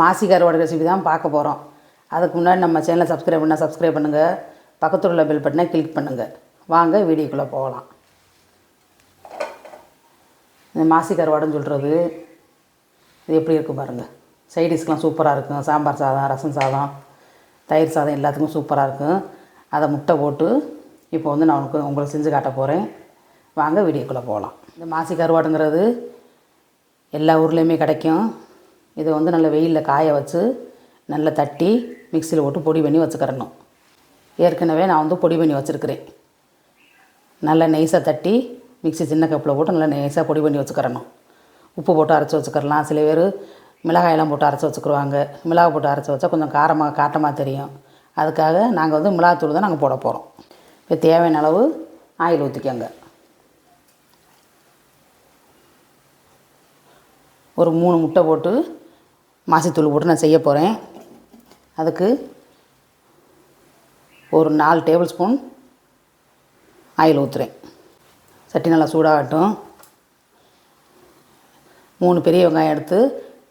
மாசி கருவாடு ரெசிபி தான் பார்க்க போகிறோம் அதுக்கு முன்னாடி நம்ம சேனலை சப்ஸ்கிரைப் பண்ணால் சப்ஸ்கிரைப் பண்ணுங்கள் பக்கத்தில் உள்ள பெல் பட்டனை கிளிக் பண்ணுங்கள் வாங்க வீடியோக்குள்ளே போகலாம். இந்த மாசி கருவாடுன்னு சொல்கிறது இது எப்படி இருக்கும் பாருங்கள் சைடிஷ்க்கெலாம் சூப்பராக இருக்கும் சாம்பார் சாதம் ரசம் சாதம் தயிர் சாதம் எல்லாத்துக்கும் சூப்பராக இருக்கும் அதை முட்டை போட்டு இப்போ வந்து நான் உனக்கு உங்களுக்கு செஞ்சு காட்ட போகிறேன் வாங்க வீடியோக்குள்ளே போகலாம். இந்த மாசி கருவாடுங்கிறது எல்லா ஊர்லேயுமே கிடைக்கும். இதை வந்து நல்ல வெயிலில் காய வச்சு நல்லா தட்டி மிக்சியில் போட்டு பொடி பண்ணி வச்சுக்கிறணும். ஏற்கனவே நான் வந்து பொடி பண்ணி வச்சுருக்கிறேன். நல்லா நெய்ஸாக தட்டி மிக்ஸி சின்ன கப்பில் போட்டு நல்லா நெய்ஸாக பொடி பண்ணி வச்சுக்கிறணும். உப்பு போட்டு அரைச்சி வச்சுக்கிறலாம். சில பேர் மிளகாயெல்லாம் போட்டு அரைச்சி வச்சுக்கிருவாங்க. மிளகாய் போட்டு அரைச்சி வச்சா கொஞ்சம் காரமாக காட்டமாக தெரியும். அதுக்காக நாங்கள் வந்து மிளகாத்தூள் தான் நாங்கள் போட போகிறோம் இப்போ தேவையான அளவு ஆயில் ஊற்றிக்கோங்க ஒரு மூணு முட்டை போட்டு மாசித்தூள் போட்டு நான் செய்ய போகிறேன் அதுக்கு ஒரு நாலு டேபிள் ஸ்பூன் ஆயில் ஊற்றுறேன் சட்டி நல்லா சூடாகட்டும். மூணு பெரிய வெங்காயம் எடுத்து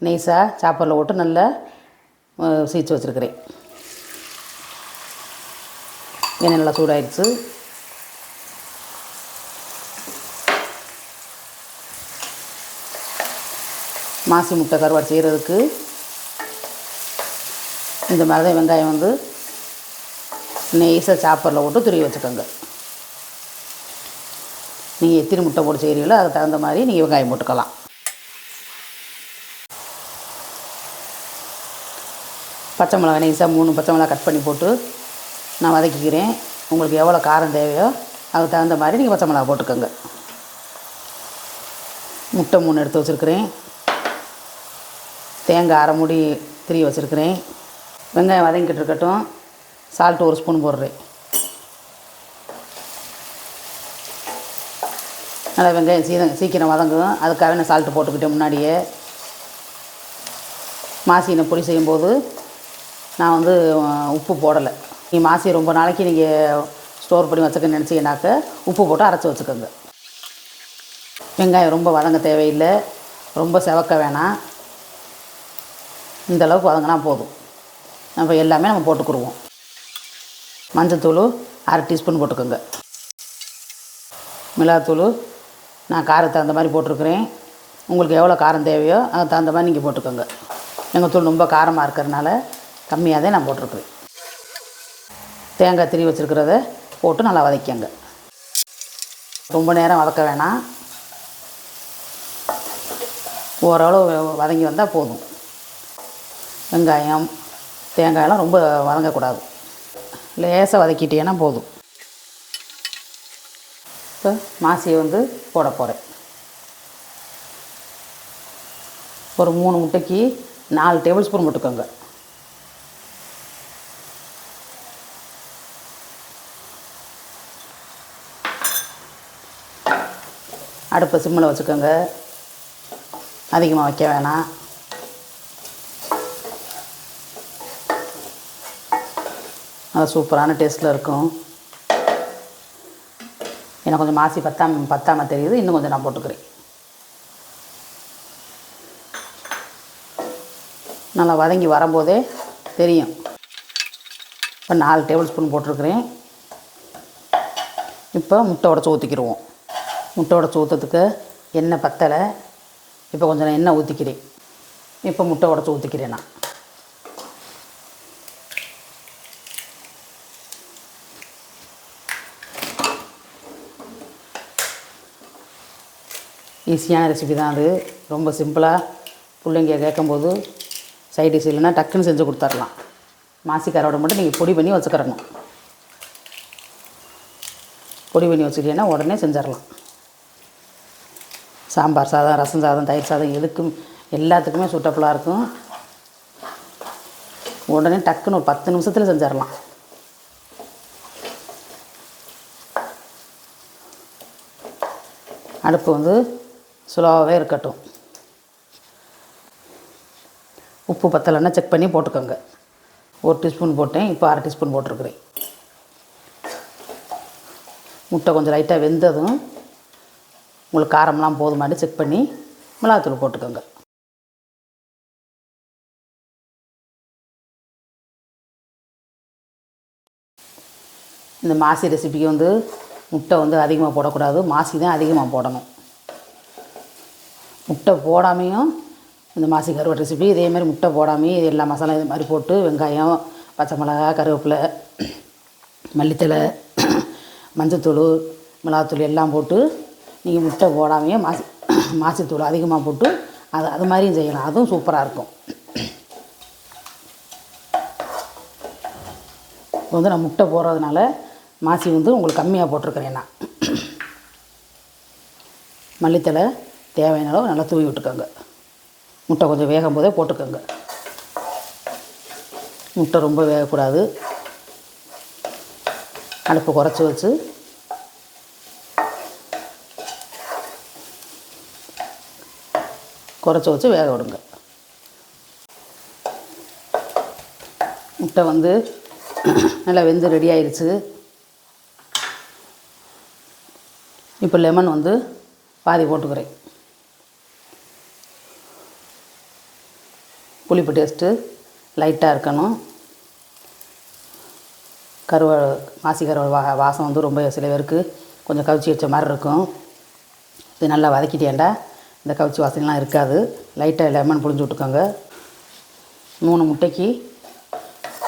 நெய்ஸாக சாப்பரில் போட்டு நல்லா சீச்சு வச்சுருக்கிறேன். எண்ணெய் நல்லா சூடாயிடுச்சு. மாசி முட்டை கருவாடு செய்கிறதுக்கு இந்த மாதிரி தான் வெங்காயம் வந்து நெய்ஸாக சாப்பரில் போட்டு துருவி வச்சுக்கோங்க. நீங்கள் எத்தனை முட்டை போட்டு செய்கிறீங்களோ அதுக்கு தகுந்த மாதிரி நீங்கள் வெங்காயம் போட்டுக்கலாம். பச்சை மிளகா நெய்ஸாக மூணு பச்சை மிளகா கட் பண்ணி போட்டு நான் வதக்கிக்கிறேன். உங்களுக்கு எவ்வளோ காரம் தேவையோ அதுக்கு தகுந்த மாதிரி நீங்கள் பச்சை மிளகா போட்டுக்கோங்க. முட்டை மூணு எடுத்து வச்சுருக்கிறேன். தேங்காய் அரை மூடி திரி வச்சுருக்கிறேன். வெங்காயம் வதங்கிட்டு இருக்கட்டும். சால்ட் ஒரு ஸ்பூன் போடுறேன். நல்லா வெங்காயம் சீதம் சீக்கிரம் வதங்கும் அதுக்காக நான் சால்ட்டு போட்டுக்கிட்டேன் முன்னாடியே. மாசினை பொடி செய்யும்போது நான் வந்து உப்பு போடலை. நீ மாசி ரொம்ப நாளைக்கு நீங்கள் ஸ்டோர் பண்ணி வச்சுக்கன்னு நினச்சிங்கனாக்க உப்பு போட்டு அரைச்சி வச்சுக்கோங்க. வெங்காயம் ரொம்ப வதங்க தேவையில்லை. ரொம்ப செவக்க வேணாம். இந்த அளவுக்கு வதங்கினா போதும். நம்ம எல்லாமே நம்ம போட்டுக்குருவோம். மஞ்சத்தூள் அரை டீஸ்பூன் போட்டுக்கோங்க. மிளகாத்தூள் நான் காரத்துக்கு தகுந்த மாதிரி போட்டிருக்கிறேன். உங்களுக்கு எவ்வளோ காரம் தேவையோ அதுக்கு தகுந்த மாதிரி நீங்கள் போட்டுக்கோங்க. எங்கள் தூள் ரொம்ப காரமாக இருக்கிறதுனால கம்மியாக தான் நான் போட்டிருக்குறேன். தேங்காய் திரி வச்சுருக்கிறத போட்டு நல்லா வதக்கிங்க ரொம்ப நேரம் வதக்க வேணாம். ஓரளவு வதங்கி வந்தால் போதும். வெங்காயம் தேங்காயெல்லாம் ரொம்ப வதங்கக்கூடாது லேசாக வதக்கிட்டேன்னா போதும். இப்போ மாசியை வந்து போட போகிறேன் ஒரு மூணு முட்டைக்கு நாலு டேபிள் ஸ்பூன் போட்டுக்கோங்க. அடுப்பை சிம்மில் வச்சுக்கோங்க. அதிகமாக வைக்க வேணாம். நல்லா சூப்பரான டேஸ்ட்டில் இருக்கும். எனக்கு கொஞ்சம் மாசி பத்தாம பத்தாமல் தெரியுது. இன்னும் கொஞ்சம் நான் போட்டுக்கிறேன். நல்லா வதங்கி வரும்போதே தெரியும். இப்போ நாலு டேபிள் ஸ்பூன் போட்டிருக்கிறேன். இப்போ முட்டை உடச்சி ஊற்றிக்கிடுவோம் முட்டை உடச்சி ஊற்றுறதுக்கு எண்ணெய் பத்தலை. இப்போ கொஞ்சம் நான் எண்ணெய் ஊற்றிக்கிறேன் இப்போ முட்டை உடச்சி ஊற்றிக்கிறேன் நான். ஈஸியான ரெசிபி தான் அது. ரொம்ப சிம்பிளாக பிள்ளைங்க கேட்கும்போது சைடிஷ் இல்லைன்னா டக்குன்னு செஞ்சு கொடுத்துர்லாம் மாசிக்காரோட மட்டும் நீங்கள் பொடி பண்ணி வச்சுக்கிறணும் பொடி பண்ணி வச்சுக்கிட்டீங்கன்னா உடனே செஞ்சிடலாம். சாம்பார் சாதம் ரசம் சாதம் தயிர் சாதம் எதுக்கும் எல்லாத்துக்குமே சூட்டபுளாக இருக்கும். உடனே டக்குன்னு ஒரு பத்து நிமிஷத்தில் செஞ்சிடலாம். அடுப்பு வந்து ஸ்லோவாகவே இருக்கட்டும். உப்பு பத்தலைன்னா செக் பண்ணி போட்டுக்கோங்க. ஒரு டீஸ்பூன் போட்டேன் இப்போ அரை டீஸ்பூன் போட்டிருக்கிறேன். முட்டை கொஞ்சம் லைட்டாக வெந்ததும் உங்களுக்கு காரம்லாம் போதுமாட்டி செக் பண்ணி மிளகாத்தூள் போட்டுக்கோங்க. இந்த மாசி ரெசிபிக்கு வந்து முட்டை வந்து அதிகமாக போடக்கூடாது. மாசி தான் அதிகமாக போடணும். முட்டை போடாமையும் இந்த மாசி கருவாடு ரெசிபி இதே மாதிரி முட்டை போடாமையும் எல்லா மசாலா இது மாதிரி போட்டு வெங்காயம் பச்சை மிளகா கருவேப்பிலை மல்லித்தழை மஞ்சத்தூள் மிளகாத்தூள் எல்லாம் போட்டு நீங்கள் முட்டை போடாமையே மாசி மாசித்தூள் அதிகமாக போட்டு அது அது மாதிரியும் செய்யலாம். அதுவும் சூப்பராக இருக்கும். இப்போ வந்து நான் முட்டை போடுறதுனால மாசி வந்து உங்களுக்கு கம்மியாக போட்டிருக்கிறேன் நான். மல்லித்தலை தேவையான அளவு நல்லா தூவி விட்டுக்கோங்க. முட்டை கொஞ்சம் வேகும் போதே போட்டுக்கோங்க. முட்டை ரொம்ப வேகக்கூடாது. அடுப்பு குறைச்சி வச்சு. குறைச்சி வச்சு வேக விடுங்க. முட்டை வந்து நல்லா வெந்து ரெடி ஆயிடுச்சு இப்போ லெமன் வந்து பாதி போட்டுக்கிறேன். புளிப்பு டேஸ்ட்டு லைட்டாக இருக்கணும். கருவா மாசி கருவாள் வா வாசம் வந்து ரொம்ப சில பேருக்கு கொஞ்சம் கவிச்சி வச்ச மாதிரி இருக்கும். இது நல்லா வதக்கிட்டேன்டா. இந்த கவிச்சி வாசனைலாம் இருக்காது. லைட்டாக லெமன் புழிஞ்சு விட்டுக்கோங்க. மூணு முட்டைக்கு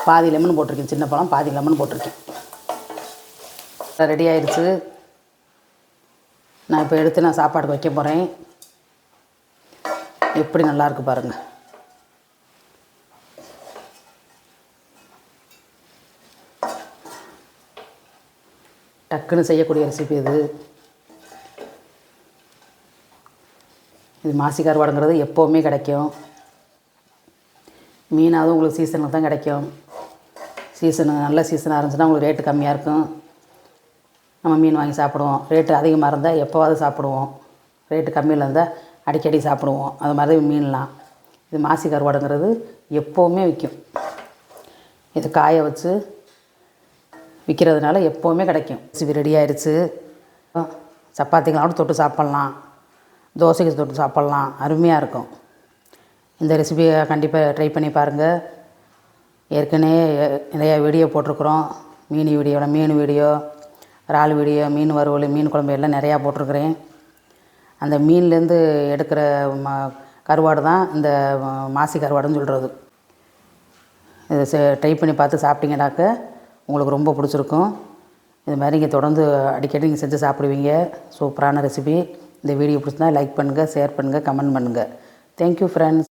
பாதி லெமன் போட்டிருக்கேன். சின்ன பழம் பாதி லெமன் போட்டிருக்கேன். ரெடி ஆயிடுச்சு நான் இப்போ எடுத்து நான் சாப்பாடுக்கு வைக்க போகிறேன் எப்படி நல்லாயிருக்கு பாருங்கள் டக்குன்னு செய்யக்கூடிய ரெசிபி இது. இது மாசி கருவாடுங்கிறது எப்போவுமே கிடைக்கும். மீனாவது உங்களுக்கு சீசனில் தான் கிடைக்கும். சீசனு நல்ல சீசனாக இருந்துச்சுன்னா உங்களுக்கு ரேட்டு கம்மியாக இருக்கும். நம்ம மீன் வாங்கி சாப்பிடுவோம். ரேட்டு அதிகமாக இருந்தால் எப்போவாவது சாப்பிடுவோம். ரேட்டு கம்மியில் இருந்தால் அடிக்கடி சாப்பிடுவோம். அது மாதிரி தான் மீன்லாம். இது மாசி கருவாடுங்கிறது எப்போவுமே விற்கும் இது காய வச்சு விற்கிறதுனால எப்போவுமே கிடைக்கும். ரெசிபி ரெடி ஆயிடுச்சு சப்பாத்திங்களோட தொட்டு சாப்பிட்லாம். தோசைக்கு தொட்டு சாப்பிட்லாம். அருமையாக இருக்கும். இந்த ரெசிபியை கண்டிப்பாக ட்ரை பண்ணி பாருங்கள் ஏற்கனவே நிறையா வீடியோ போட்டிருக்குறோம். மீன் வீடியோவில் மீன் வீடியோ இறால் வீடியோ மீன் வறுவல் மீன் குழம்பு எல்லாம் நிறையா போட்டிருக்கிறேன். அந்த மீன்லேருந்து எடுக்கிற ம கருவாடு தான் இந்த மாசி கருவாடுன்னு சொல்கிறது இதை செ ட்ரை பண்ணி பார்த்து சாப்பிட்டீங்கனாக்க உங்களுக்கு ரொம்ப பிடிச்சிருக்கும். இது மாதிரி நீங்கள் தொடர்ந்து அடிக்கடி நீங்கள் செஞ்சு சாப்பிடுவீங்க. சூப்பரான ரெசிபி இந்த வீடியோ பிடிச்சிருந்தா லைக் பண்ணுங்கள் ஷேர் பண்ணுங்கள் கமெண்ட் பண்ணுங்கள் தேங்க்யூ ஃப்ரெண்ட்ஸ்